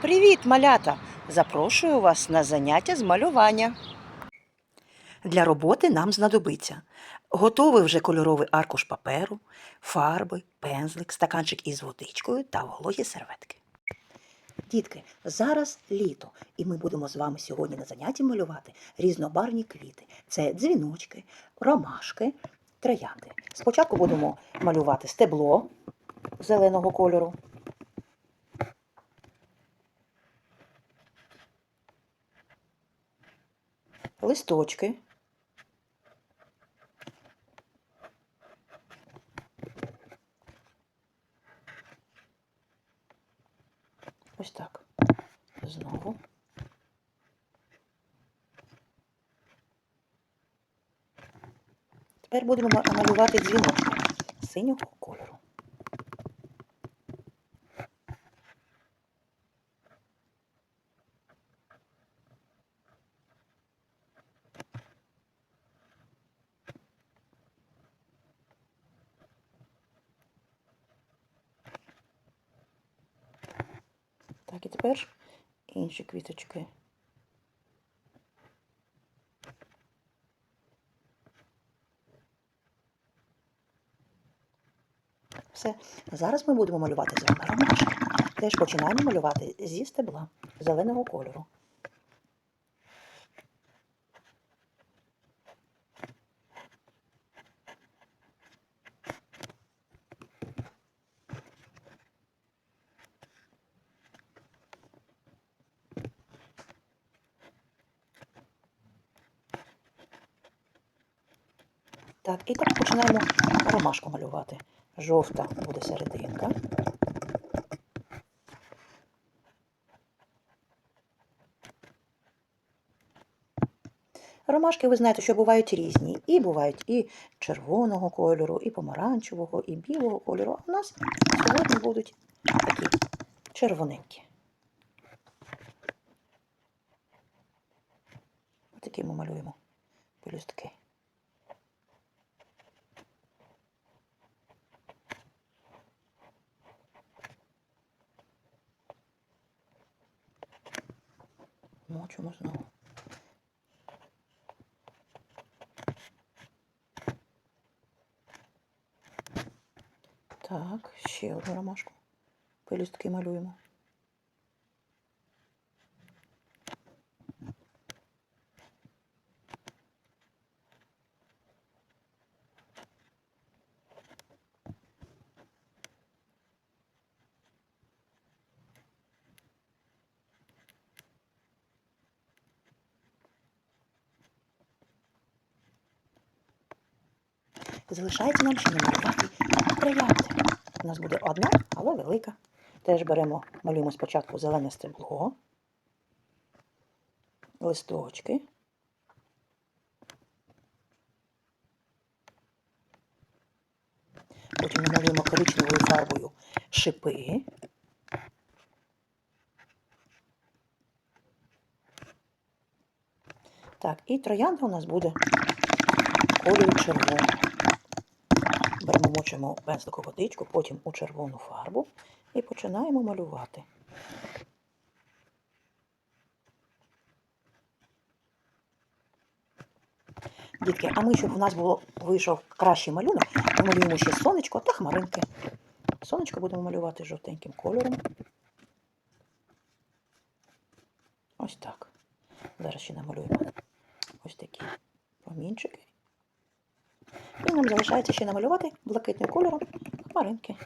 Привіт, малята! Запрошую вас на заняття з малювання. Для роботи нам знадобиться готовий вже кольоровий аркуш паперу, фарби, пензлик, стаканчик із водичкою та вологі серветки. Дітки, зараз літо, і ми будемо з вами сьогодні на занятті малювати різнобарвні квіти. Це дзвіночки, ромашки, троянди. Спочатку будемо малювати стебло зеленого кольору. Листочки. Ось так. Знову. Тепер будемо малювати дзвіночки синього кольору. Так, і тепер інші квіточки. Все. Зараз ми будемо малювати з вами ромашки. Теж починаємо малювати зі стебла зеленого кольору. Так, і так починаємо ромашку малювати. Жовта буде серединка. Ромашки, ви знаєте, що бувають різні. І бувають і червоного кольору, і помаранчевого, і білого кольору. А у нас сьогодні будуть такі червоненькі. Такі ми малюємо пелюстки. Мочимо знову. Так, ще одну ромашку. Пелюстки малюємо. Залишається нам ще намалювати троянди. У нас буде одна, але велика. Теж беремо, малюємо спочатку зелене стебло, листочки. Потім намалюємо коричневою фарбою шипи. Так, і троянда у нас буде кольору червоного. Беремо, мочимо пензлику водичку, потім у червону фарбу і починаємо малювати. Дітки, а ми, щоб у нас було вийшов кращий малюнок, малюємо ще сонечко та хмаринки. Сонечко будемо малювати жовтеньким кольором. Ось так. Зараз ще намалюємо ось такі промінчики. І нам залишається ще намалювати блакитним кольором хмаринки.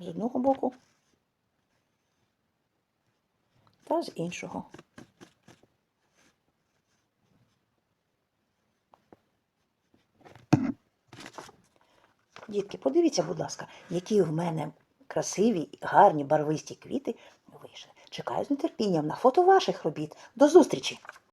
З одного боку та з іншого. Дітки, подивіться, будь ласка, які в мене красиві, гарні, барвисті квіти вийшли. Чекаю з нетерпінням на фото ваших робіт. До зустрічі!